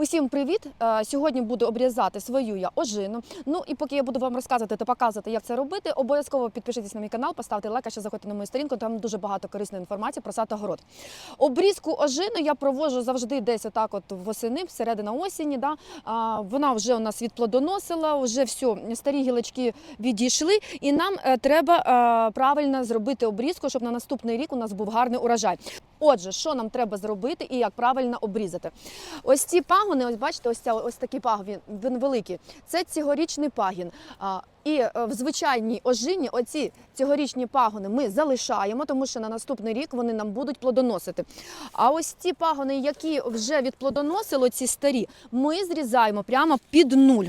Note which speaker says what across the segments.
Speaker 1: Усім привіт! Е, Сьогодні буду обрізати свою я ожину. Ну і поки я буду вам розказувати та показувати, як це робити, обов'язково підпишіться на мій канал, поставте лайк, а ще заходьте на мою сторінку. Там дуже багато корисної інформації про сад та город. Обрізку ожини я проводжу завжди десь отак, от восени, середина осені. Да? А, вона вже у нас відплодоносила, вже все, старі гілочки відійшли, і нам е, треба е, правильно зробити обрізку, щоб на наступний рік у нас був гарний урожай. Отже, що нам треба зробити і як правильно обрізати? Ось ці пагони, ось бачите, ось ця ось такий пагон, він, він великий. Це цьогорічний пагін. А, і е, в звичайній ожині оці цьогорічні пагони ми залишаємо, тому що на наступний рік вони нам будуть плодоносити. А ось ці пагони, які вже відплодоносили, ці старі, ми зрізаємо прямо під нуль.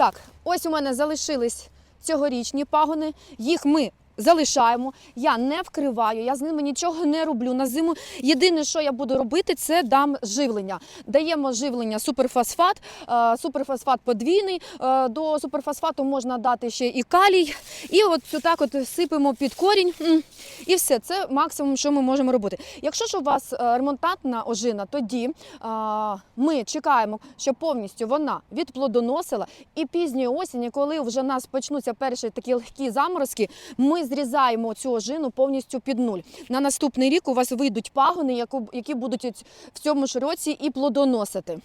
Speaker 1: Так, ось у мене залишились цьогорічні пагони. Їх ми залишаємо. Я не вкриваю, я з ними нічого не роблю на зиму. Єдине, що я буду робити, це дам живлення. Даємо живлення суперфосфат, е, суперфосфат подвійний. Е, До суперфосфату можна дати ще і калій. І от так от сипемо під корінь. І все, це максимум, що ми можемо робити. Якщо ж у вас е, ремонтантна ожина, тоді ми чекаємо, щоб повністю вона відплодоносила. І пізньої осені, коли вже у нас почнуться перші такі легкі заморозки, ми зрізаємо цю ожину повністю під нуль. На наступний рік у вас вийдуть пагони, які будуть в цьому ж році і плодоносити.